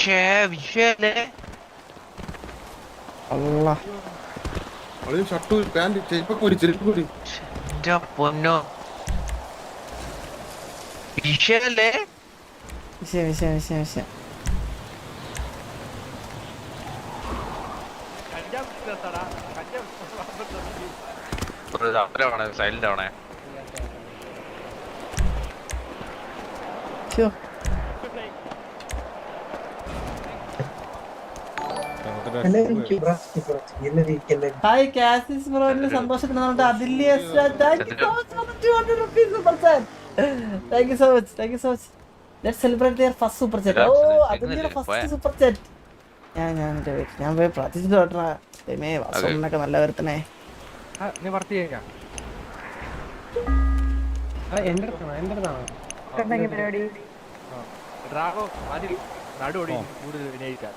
വിഷയ വിഷയല്ലേ അല്ല അവൾ ഷർട്ട് പാന്റ് ചെരുപ്പൊക്കെ കൂടി ചെരുപ്പ് കൂടി എന്റെ പൊന്നോ. വിഷയല്ലേ വിഷയം വിഷയം വിഷയം വിഷയം. സൈലന്റ് ആവണേ ഹായ് കാസിസ് ബ്രോന്റെ സന്തോഷത്തിന് അതില്യ thank you so much thank you so much let celebrate their first super chat oh അതില്യയുടെ first super chat ഞാൻ ഞാൻ ഞാൻ പോയി പ്രാർത്ഥിച്ചിട്ട് കേട്ടോ ദൈവമേ വാസവണ്ണൊക്കെ നല്ല വരുത്തണേ നീ വർക്ക് ചെയ്യാം എന്റെ അടുത്താണോ എന്റെ അടുത്താണോ ഡ്രാഗോ അതിൽ നടുവടി കൂടുതൽ വിനയിക്കാം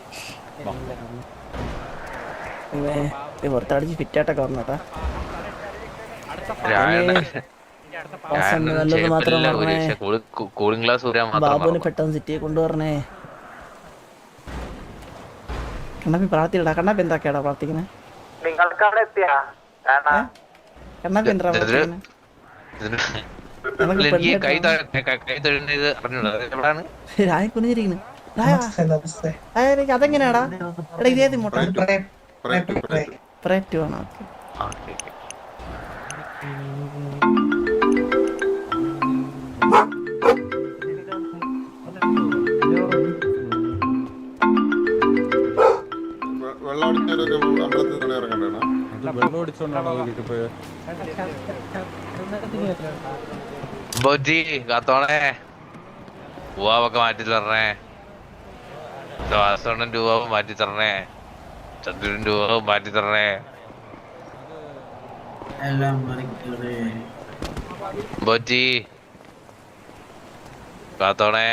പുറത്തടിച്ച് ഫിറ്റായിട്ടൊക്കെ വരണം ബാബുവിന് പെട്ടെന്ന് സിറ്റിയെ കൊണ്ടുവരണേ. കണ്ണപ്പി പ്രാർത്ഥിക്കടാ. കണ്ണപ്പി എന്താക്കിയാടാ പ്രാർത്ഥിക്കണേ? കണ്ണപ്പി എന്താ പ്രാർത്ഥിക്കണേ? രായ രായ, എനിക്ക് അതെങ്ങനെയാടാ? എടാ ഇതേത് പ്രേറ്റു ഓക്കെ ബോജി കാത്തോണേ. പൂവാവൊക്കെ മാറ്റി തരണേ ശ്വാസോണ്ണൻ രൂപ മാറ്റി തരണേ. ചന്ദ്രൻ രൂപ മാറ്റി തരണേ. ബോജി കാത്തോണേ.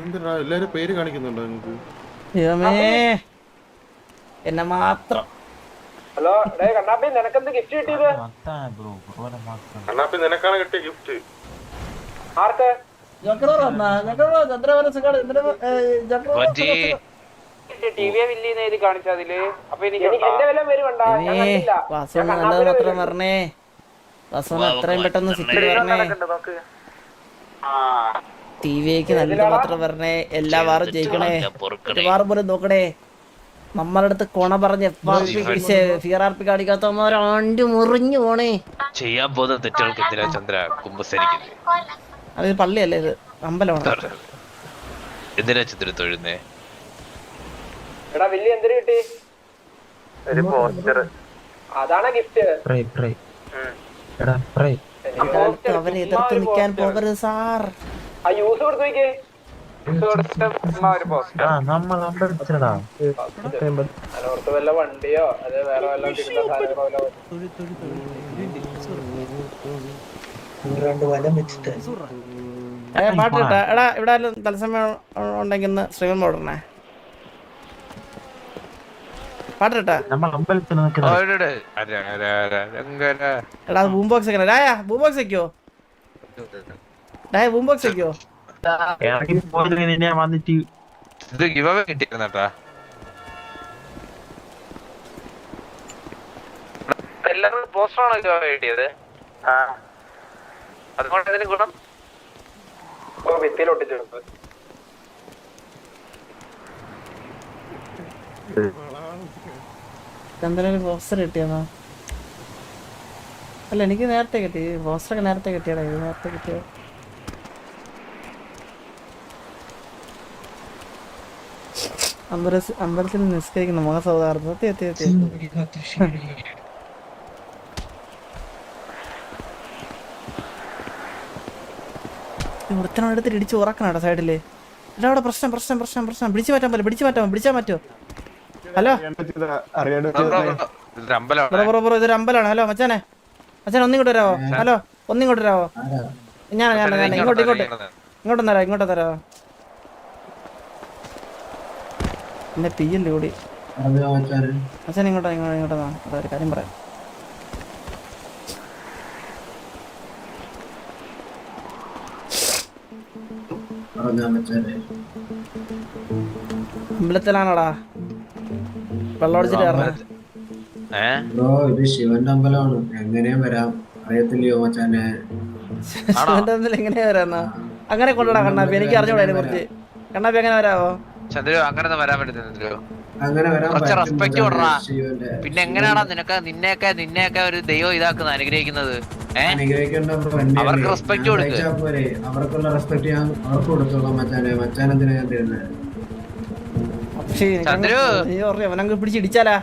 എന്തിനാ എല്ലാരും പേര് കാണിക്കുന്നുണ്ടോ നിങ്ങക്ക് എന്നെ മാത്രം. ഹലോ ഡേ കണ്ണാപ്പി നിനക്കെന്ത് ഗിഫ്റ്റ് കിട്ടിയത്? കണ്ണാപ്പി നിനക്കാണ് കിട്ടിയ ഗിഫ്റ്റ് ആർക്ക്? ഞാൻ നല്ലത് മാത്രം പറഞ്ഞേ. പെട്ടെന്ന് സിറ്റി പറഞ്ഞേ ടി വിക്ക് നല്ലത് മാത്രം പറഞ്ഞേ. എല്ലാ വാറും ജയിക്കണേ. ഒരു വാറും പോലും നോക്കണേ. നമ്മളടുത്ത് കൊണ പറഞ്ഞ് ഫിയർ ആർ പി കാണിക്കാത്തവന്മാരാണ്ട് മുറിഞ്ഞു പോണേ. ചെയ്യാൻ പോകുന്ന തെറ്റുകൾക്ക് എന്തിനാ ചന്ദ്ര കുമ്പസരിക്കുന്നത്? അത് പള്ളിയല്ലേ ഇത്? അമ്പലമാണ്. എന്തിനാ ചിത്ര തൊഴുന്നേ? എടാ വലിയ എന്തിനു കിട്ടി? അതാണ് ഗിഫ്റ്റ്? ഇക്കാലത്ത് അവരെ എതിർത്ത് നിൽക്കാൻ പോകരുത് സാർ. ആ യൂസ് കൊടുത്തു നോക്കിയേ. വണ്ടിയോ അത് വേറെ വല്ല കിട്ടുന്ന വലം ഏ പാട്ട് കേട്ടാ എടാ ഇവിടെ തത്സമയം ഉണ്ടെങ്കിൽ ശ്രീമൻ മോടണേ പാട്ട് കേട്ടാ. എടാ ബൂം ബോക്സ് ഒക്കെ രായ ബൂം ബോക്സ് വെക്കോ? രായ ബൂം ബോക്സ് വെക്കോ? ഇത് ഗിവ് കിട്ടിയിരുന്നട്ടാ എല്ലാവർക്കും പോസ്റ്ററാണോ ഗിവ് കിട്ടിയത്? അതുകൊണ്ട് ഇതിന് ഗുണം ഭിത്തിയിൽ ഒട്ടിച്ചെടുത്ത് ചന്ദ്രന് പോസ്റ്റർ കിട്ടിയെന്നാ? അല്ല എനിക്ക് നേരത്തെ കിട്ടി. പോസ്റ്ററൊക്കെ നേരത്തെ കിട്ടിയടാ. ഇത് നേരത്തെ കിട്ടിയോ അമ്പലത്തിൽ അമ്പലത്തിൽ നിസ്കരിക്കുന്ന. മുഖ സൗഹാർദ്ദം എത്തി എത്തി സത്യം ഒരുത്തനോട് എടുത്തിട്ട് ഇടിച്ച് ഉറക്കണോ സൈഡിൽ എടാ അവിടെ പ്രശ്നം പ്രശ്നം പ്രശ്നം പ്രശ്നം. പിടിച്ചു മാറ്റാൻ പോലെ പിടിച്ചു മാറ്റാൻ പിടിച്ചാൽ പറ്റുമോ ഹലോ? ഇതൊരു അമ്പലാണ് ബ്രോ ബ്രോ. ബ്രോ ഇതൊരു അമ്പലമാണ്. ഹലോ മച്ചാനെ. മച്ചാനെ ഒന്നിങ്ങോട്ട് വരാവോ? ഹലോ ഒന്നിങ്ങോട്ട് വരാവോ? ഞാൻ ഞാൻ ഞാൻ ഇങ്ങോട്ട് ഇങ്ങോട്ട് ഇങ്ങോട്ട്. തരാം ഇങ്ങോട്ട് തരാ എന്നെ പിയല്ലേ കൂടി? മച്ചാൻ ഇങ്ങോട്ടാ ഇങ്ങോട്ടാ ഇങ്ങോട്ടാ ഒരു കാര്യം പറയാം. അമ്പലത്തിലാണോടാ? വെള്ളം അടിച്ചിട്ട് കയറണേ ബ്രോ ഇത് ശിവന്റെ അമ്പലമാണ്. എങ്ങനെയാ വരാം? അറിയത്തില്ലയോ മച്ചാനെ? ശിവന്റെ അമ്പലം എങ്ങനെയാ വരാന്നാ? അങ്ങനെ കൊണ്ടുവിടാ കണ്ണാപ്പി. എനിക്ക് അറിഞ്ഞൂടാ അതിനെ കുറിച്ച് കണ്ണാപ്പി എങ്ങനെ വരാവോ? ചന്ദ്രു അങ്ങനെ വരാൻ പറ്റുന്ന ചന്ദ്രു അങ്ങനെ വരാൻ കുറച്ച് respect മച്ചാനെ, പിന്നെ എങ്ങനെയാടാ നിനക്ക് നിന്നെയൊക്കെ നിന്നെയൊക്കെ ഒരു ദൈവം ഇതാക്കുന്നത് അനുഗ്രഹിക്കുന്നത്? അവർക്ക് റെസ്പെക്ട് respect കൊടുക്ക്. അവർക്കുള്ള റെസ്പെക്ട് ഞാൻ അവർക്ക് കൊടുത്തോളാം മച്ചാനെ. മച്ചാൻ എന്തിനാ ഞാൻ തരുന്നത് പിടിച്ചിടിച്ചാലാ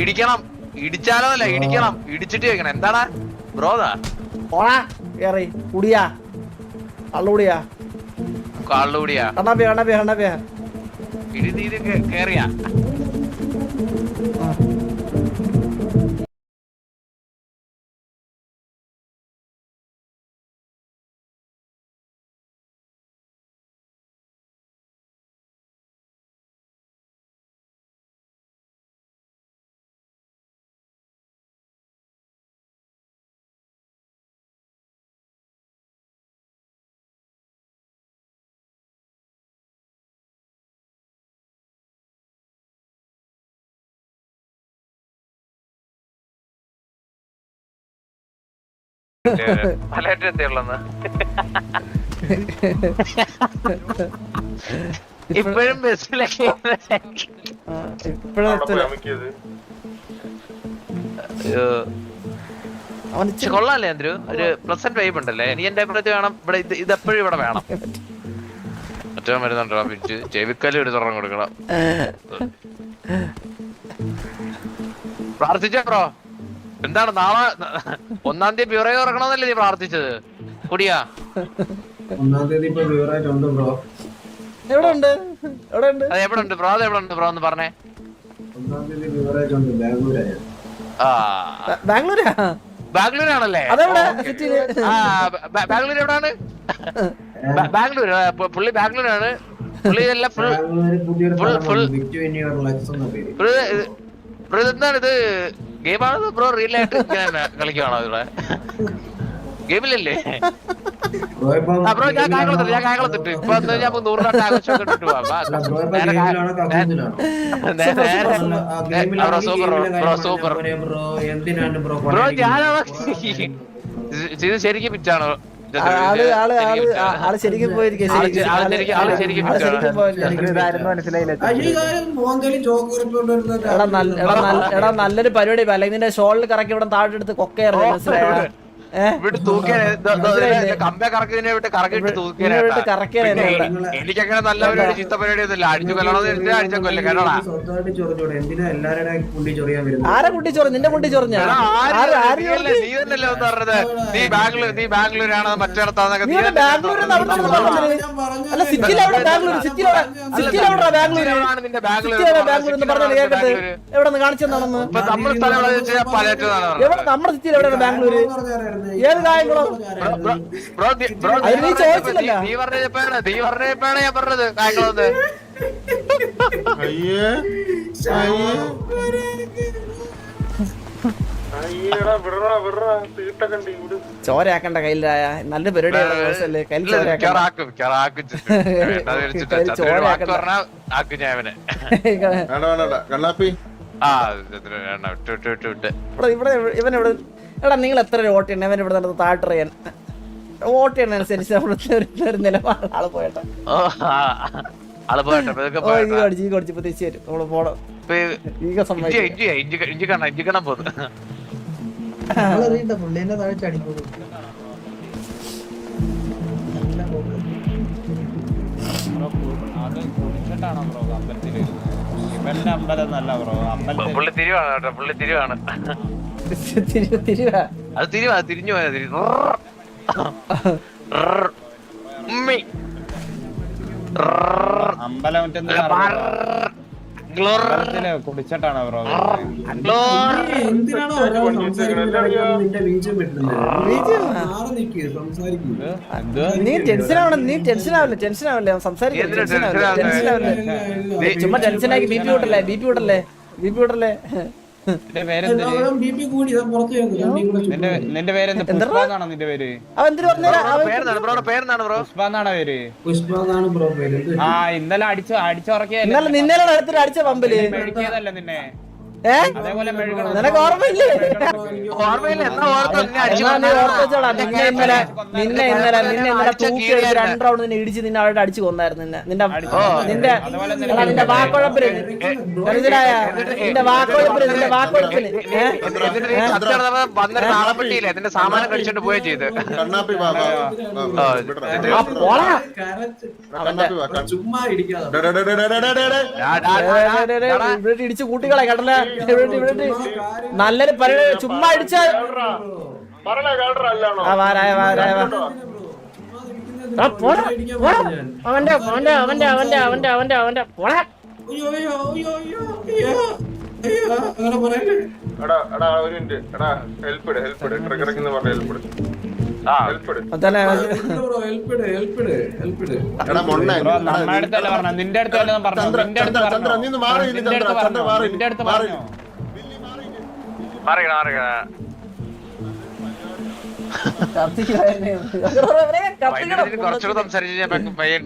ഇടിക്കണം. ഇടിച്ചാലോ അല്ല ഇടിക്കണം. ഇടിച്ചിട്ട് വെക്കണം. എന്താടാ? ബ്രോതാ? ഓണാ കേറി. കുടിയാ. കള്ളുകൂടിയാ കള്ളുകൂടിയാ കണ്ണാപ്പിയ കണ്ണാപ്പിയ കണ്ണാപ്പിയ. ഇടി നീര് കേറിയാ. ഇപ്പോഴും ബസ്സിലൊക്കെ കൊള്ളാല്ലേ അന്ത്രു? ഒരു പ്ലസന്റ് വൈബ് ഉണ്ടല്ലേ? നീ എന്റെ അഭിപ്രായത്തിൽ വേണം. ഇവിടെ ഇത് ഇതെപ്പോഴും ഇവിടെ വേണം. മറ്റോ വരുന്നുണ്ടോ പിടിച്ച് ചെവിക്കല്ല് ഒരു തുറന്നു കൊടുക്കണം. പ്രാർത്ഥിച്ചോ ബ്രോ? എന്താണ് നാളെ ഒന്നാം തീയതി ബ്യൂറോ ഇറങ്ങണമെന്നല്ലേ നീ പ്രാർത്ഥിച്ചത്? കുടിയാ. ഒന്നാം തീയതി ഇപ്പൊ ബ്രോ. എവിടെ ഉണ്ട് എവിടെ ഉണ്ട് അത് എവിടെ ഉണ്ട് ബ്രോ? അത് എവിടെ ഉണ്ട് ബ്രോ എന്ന് പറഞ്ഞേ. ഒന്നാം തീയതി ബാംഗ്ലൂരായ ആ. ബാംഗ്ലൂരാ? ബാംഗ്ലൂരാണല്ലേ? ആണല്ലേ ബാംഗ്ലൂർ എവിടാണ്? ബാംഗ്ലൂർ പുള്ളി ബാംഗ്ലൂരാണ്. പുള്ളി എല്ലാം ഫുൾ ഇത്? ഗെയിമാണോ ബ്രോ റിയൽ ആയിട്ട് ഇങ്ങനെ കളിക്കുവാണോ ഇവിടെ? ഗെയിമിലല്ലേ? ബ്രോ ഞാൻ? കായംകുളത്തിട്ട് ഞാൻ കായംകുളത്തിട്ട് ഇപ്പൊ ഞാൻ നൂറ് രൂപ ആഘോഷമൊക്കെ ഇട്ടിട്ട് ബ്രോ സൂപ്പർ ബ്രോ ബ്രോ? ഇത് ശരിക്കും പിച്ചാണോ ആൾ ശരിക്കും പോയിരിക്കും എടാ നല്ല എടാ നല്ല എടാ നല്ലൊരു പരിപാടി അല്ലെങ്കിൽ നിന്റെ ഷോളിൽ കറക്കി ഇവിടെ താഴെ എടുത്ത് കൊക്കയറില്ല മനസ്സിലായോ? എനിക്കങ്ങനെ നല്ല പരിപാടി ചിത്ത പരിപാടി ഒന്നുമില്ല. അടിച്ചു കൊല്ലണമെന്ന് അടിച്ച കൊല്ലം. കേട്ടോടാ. ആരെ കുട്ടി ചൊറ നിന്റെ കുട്ടി ചൊറഞ്ഞ? നീ നീ തന്നെയല്ലേ ഒന്ന് പറഞ്ഞത്. നീ ബാംഗ്ലൂർ നീ ബാംഗ്ലൂരാണ് മറ്റിടത്താന്നൊക്കെ നീ അല്ല സിറ്റിയിൽ ബാംഗ്ലൂർ സിറ്റിയിൽ സിറ്റിയിൽ ബാംഗ്ലൂർ എന്ന് പറഞ്ഞാൽ. എവിടെ നിന്ന് നമ്മുടെ സിറ്റിയിൽ എവിടെയാണ് ബാംഗ്ലൂർ ഏത് കായംകുളം നീ- ബ്രോ നീ അത് നീ പറഞ്ഞ- ചോദിച്ചില്ലല്ലോ. നീ പറഞ്ഞപ്പോഴാണ് നീ പറഞ്ഞപ്പോഴാണ് ഞാൻ പറഞ്ഞത് കായംകുളത്ത് അയ്യേ. അയ്യേ. ചോരയാക്കണ്ട കയ്യിലായ. നല്ല പരിപാടിയാണ് ദിവസമല്ലേ കയ്യിൽ ചോരയാക്കണ്ട. ഇവിടെ ഇവിടെ ഇവൻ ഇവിടെ എടാ നിങ്ങൾ എത്ര വോട്ട് ചെയ്യണം? ഇവൻ ഇവിടെ നടന്ന് താഴ്ട്ട് ചെയ്യാൻ വോട്ട് ചെയ്യണനുസരിച്ച് അവിടുത്തെ ഒരു- ഒരു നിലപാട് ആൾ പോയട്ടെ. ഓ. കടിച്ച് ഈ തിരിച്ചു വരും. നമ്മൾ പോണം. ഈക സമ്മതിക്കും പുള്ളിന്റെ താഴെ കുടിച്ചിട്ടാണോ ബ്രോ അമ്പലത്തിൽ ഇവന്റെ അമ്പലം എന്നല്ല ബ്രോ അമ്പലത്തിൽ പുള്ളി തിരിവാണ് കേട്ടോ പുള്ളി തിരിവാണ്. തിരിവ് തിരിവാ അത് തിരിവാ തിരിഞ്ഞു പോയാ തിരി ഉമ്മി. അമ്പലം കുടിച്ചിട്ടാണോ ബ്രോ നീ ടെൻഷൻ ആവണം നീ ടെൻഷൻ ആവില്ല ടെൻഷൻ ആവില്ല സംസാരിക്കും ടെൻഷൻ ആവില്ല ടെൻഷൻ ആവില്ല ചുമ്മാ ടെൻഷൻ ആക്കി ബി പി കൂട്ടല്ലേ ബി പി കൂട്ടല്ലേ ബി പി വിട്ടല്ലേ നിന്റെ പേരെന്ത്? ബി പി കൂടി ഇതാ പുറത്ത് വരുന്നു. രണ്ടും കൂടെ നിന്റെ പേര്? പേര്? ആ ഇന്നലെ അടിച്ചു അടിച്ചുറക്കിയല്ലേ അടിച്ച പമ്പിൽ നിന്നെ? നിനക്ക് ഓർമ്മയില്ലേ? ഓർമ്മയില്ല എന്നാ ഓർമ്മ? നിന്നെ നീ ഓർത്ത് വെച്ചോളാ നിന്നെ ഇന്നലെ നിന്നെ ഇന്നലെ നിന്നെ ഇന്നലെ അടിച്ച തൂക്കി രണ്ട് റൗണ്ട് നിന്നെ ഇടിച്ച് നിന്നെ അവിടെ അടിച്ചു കൊന്നായിരുന്നു നിന്നെ. നിന്റെ നിന്റെ നിന്റെ വാക്കുഴപ്പിൽ മനസ്സിലായ നിന്റെ വാക്കുഴപ്പിൽ നിന്റെ അതിന്റെ സാമാനം പോവുകയും ചെയ്ത്. ഇവിടെ ഇടിച്ച് കൂട്ടികളെ കേട്ടല്ലേ നല്ലൊരു പരി ചുമ്മാ അടിച്ച. അവന്റെ അവന്റെ അവന്റെ അവന്റെ അവന്റെ അവന്റെ അവന്റെ. പോടാ. അയ്യോ അയ്യോ അയ്യോ അയ്യോ അയ്യോ അയ്യോ. പറയല്ലേ? എടാ എടാ ഒരു മിനിറ്റ്. എടാ ഹെൽപ്പ് ഇട് ഹെൽപ്പ് ഇട്. ട്രിഗറിംഗ് എന്ന് പറഞ്ഞ ഹെൽപ്പ് ഇട്. നിന്റെ അടുത്ത് പറഞ്ഞു നിന്റെ അടുത്ത് പറഞ്ഞു? നിന്റെ അടുത്ത് പറഞ്ഞു? നിന്റെ അടുത്ത് പറഞ്ഞു? മാറിക്കണ മാറിക്കണ കുറച്ചുകൂടെ സംസാരിച്ച് പയ്യൻ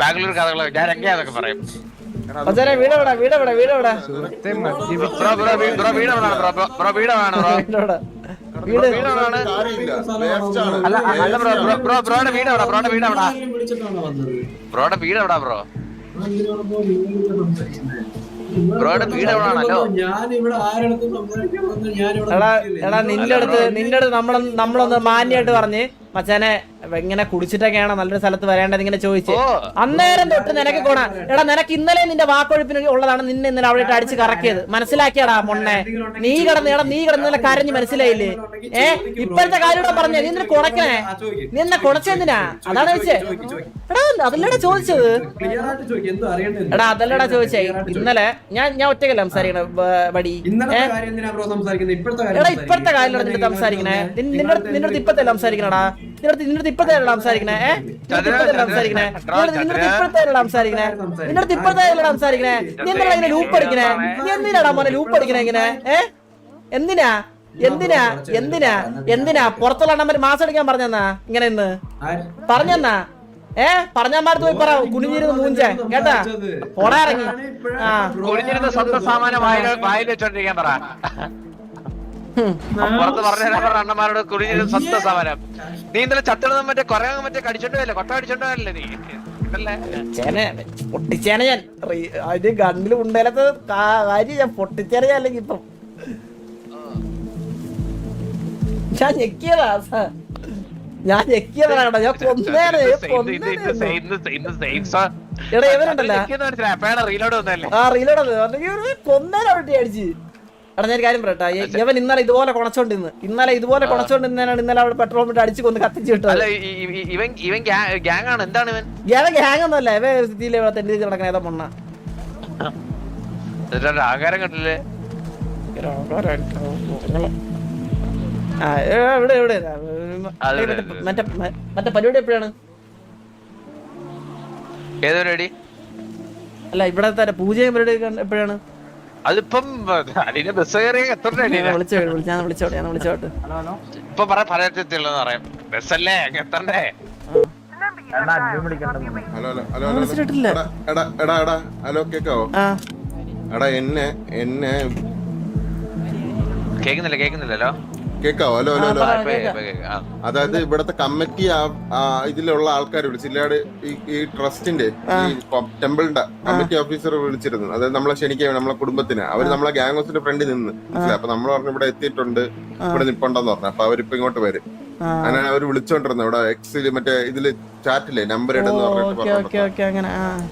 ബാംഗ്ലൂർ കഥകൾ ഞാൻ എങ്ങനെയാന്നൊക്കെ പറയും? അച്ഛനെ വീടെവിടാ വീടെവിടാ വീടെവിടാ ബ്രോ ബ്രോ വീ- ബ്രോ ബ്രോ ബ്രോ- ബ്രോ വീട് എവിടെയാണ് ബ്രോ ബ്രോ വീട് എവിടെയാണ് കാര്യമില്ല വേസ്റ്റ് ആണ് അല്ല അല്ല ബ്രോ? ബ്രോ ബ്രോ ബ്രോയുടെ വീട് എവിടാ? ബ്രോയുടെ വീട് എവിടാ? ആരെയും വിളിച്ചിട്ടാണോ വന്നത്? ബ്രോയുടെ വീട് എവിടാ ബ്രോ. ബ്രോയുടെ വീട് എവിടാണല്ലോ? എടാ എടാ നിന്റെ അടുത്ത് നിന്റെ അടുത്ത് നമ്മളൊന്ന് നമ്മളൊന്ന് മാന്യായിട്ട് പറഞ്ഞ്. മച്ചാനെ ഇങ്ങനെ കുടിച്ചിട്ടൊക്കെയാണ് നല്ലൊരു സ്ഥലത്ത് വരേണ്ടത് ഇങ്ങനെ ചോദിച്ചു. അന്നേരം തൊട്ട് നിനക്ക് കൊണ. എടാ നിനക്ക് ഇന്നലെ നിന്റെ വാക്കൊഴുപ്പിന് ഉള്ളതാണ് നിന്നെ ഇന്നലെ അവിടെ അടിച്ച് കറക്കിയത്. മനസ്സിലാക്കിയടാ മൊണ്ണെ നീ കിടന്ന് എടാ നീ കിടന്ന് നല്ല കരഞ്ഞ് മനസ്സിലായില്ലേ? ഏ? ഇപ്പോഴത്തെ കാര്യം ഇവിടെ പറഞ്ഞേ. നീ നിന്നെ കുണക്കണേ. നീ എന്നെ കുണച്ചെന്തിനാ അതാണ് ചോദിക്ക്. എടാ അതല്ലടാ ചോദിച്ചത്? എടാ അതല്ലടാ ചോദിച്ചേ. ഇന്നലെ ഞാൻ ഞാൻ ഒറ്റയ്ക്കല്ല സംസാരിക്കണ വടി? കാര്യം ഇപ്പോഴത്തെ കാര്യം എടാ. ഇപ്പഴത്തെ നിന്റെ സംസാരിക്കണേ. നിന്റെ അടുത്ത് നിന്റെ അടുത്ത് സംസാരിക്കണടാ? നിന്റെ അടുത്ത് നിന്റെ അടുത്ത് ഇപ്പഴത്തെ സംസാരിക്കണേ? ഏ? നിന്റെ അടുത്ത് ഇപ്പഴത്തെ സംസാരിക്കണേ? അടുത്ത് ഇപ്പഴത്തെ സംസാരിക്കണേ? നിന്റെ അടുത്ത് സംസാരിക്കണേ? നീ എന്തിനാ ഇങ്ങനെ ലൂപ്പ് അടിക്കണേ? നീ എന്തിനാടാ മോനെ ലൂപ്പ് അടിക്കണേ ഇങ്ങനെ? എന്തിനാ? എന്തിനാ? എന്തിനാ? എന്തിനാ? പുറത്തുള്ള അണ്ണന്മാര് മാസം അടിക്കാൻ പറഞ്ഞെന്നാ? ഇങ്ങനെ ഇന്ന്? പറഞ്ഞെന്നാ? ഏ? പറഞ്ഞാമാരത്ത് പോയി പറ കുനിഞ്ഞിരുന്ന് മൂഞ്ച. കേട്ടാ? പോടാ ഇറങ്ങി. ആ. കുനിഞ്ഞിരുന്ന് സ്വന്തം സാമാനം വായിൽ വായിൽ വെച്ചോണ്ടിരിക്കാൻ പറ. പുറത്ത് പറഞ്ഞു പറഞ്ഞ അണ്ണന്മാരോട് കുടിഞ്ഞിരുന്ന സ്വന്തം സമരം നീ ഇന്നലെ ചത്തിടുന്ന മറ്റേ കൊറേ മറ്റേ കടിച്ചോണ്ട് പോയല്ലേ കൊട്ട കടിച്ചോണ്ട് പോയല്ലേ നീ പൊട്ടിച്ചേന ഞാൻ. അതിന് ഗണ്ണിൽ ഉണ്ടേലത്തെ കാര്യം ഞാൻ പൊട്ടിച്ചേന ഞാൻ അല്ലെങ്കിൽ ഇപ്പം. ഞാൻ ഞെക്കിയതാ സ- ഞാൻ ഞെക്കിയതാണ് ഞാൻ കൊന്നേനെ കൊന്നേനെ ഇവരുണ്ടല്ലോ. റീലോഡ് വന്നല്ലേ ആ റീലോഡ് കൊന്നേനെ അവിടെ അടിച്ച്. എടാ ഞാൻ കാര്യം പറയട്ടെ. ഇവൻ ഇന്നലെ ഇതുപോലെ കൊണച്ചോണ്ടിന്ന് ഇന്നലെ ഇതുപോലെ കൊണച്ചോണ്ടിന്നാണ് ഇന്നലെ അവിടെ പെട്രോൾ പമ്പിട്ട് അടിച്ച് കൊന്ന് കത്തിച്ച് ഈ- ഇവൻ ഇവൻ ഗ്യാങ് ആണ് എന്താണ് ഇവൻ? ഇവൻ ഗ്യാങ് ഒന്നുമല്ല ഇവ സ്ഥിതിയിൽ ഇവിടെ തെണ്ടി നടക്കണ ഏതാ മണ്ണ. ആകാരം കണ്ടില്ലേ? ഇവിടെ അതെ, മറ്റേ. മറ്റേ മറ്റേ പരിപാടി എപ്പോഴാണ്? ഏതോ അടി അല്ല ഇവിടത്തെ പൂജയും പരിപാടി എപ്പോഴാണ്? അതിപ്പം ബസ് കയറിയ എത്ര ഞാൻ അടിയില്ല വിളിച്ചോ വിളിച്ച് ഞാൻ വിളിച്ചോട്ടെ ഞാൻ വിളിച്ചോട്ടെ. ഇപ്പൊ പറ പറയത്തില്ലെന്ന് പറയാം. ബസ്സല്ലേ അങ്ങ് എത്തണ്ടേ? ഹലോ ഹലോ ഹലോ ഹലോ മനസ്സിലിട്ടില്ല. എടാ എടാ എടാ എടാ ഹലോ കേക്കാവോ? എടാ എന്നെ എന്നെ കേക്കുന്നില്ല കേക്കുന്നില്ലല്ലോ. കേക്കാവോ? Hello hello hello. അതായത് ഇവിടത്തെ കമ്മിറ്റി ഇതിലുള്ള ആൾക്കാർ വിളിച്ചില്ലാട് ഈ ഈ ട്രസ്റ്റിന്റെ ഈ ടെമ്പിളിന്റെ കമ്മിറ്റി ഓഫീസർ വിളിച്ചിരുന്നു. അതായത് നമ്മളെ ക്ഷണിക്കാൻ നമ്മളെ കുടുംബത്തിന്. അവർ നമ്മളെ ഗ്യാങ് ഹൗസിന്റെ ഫ്രണ്ടിൽ നിന്ന്. അപ്പൊ നമ്മൾ പറഞ്ഞു ഇവിടെ എത്തിയിട്ടുണ്ട്. ഇവിടെ നിപ്പുണ്ടെന്ന് പറഞ്ഞു. അപ്പൊ അവരിപ്പോ ഇങ്ങോട്ട് വരും. അങ്ങനെ അവർ വിളിച്ചോണ്ടിരുന്നു ഇവിടെ എക്സിൽ മറ്റേ ഇതിൽ ചാറ്റില്ലേ നമ്പർ ഇടുന്നു പറഞ്ഞിട്ട്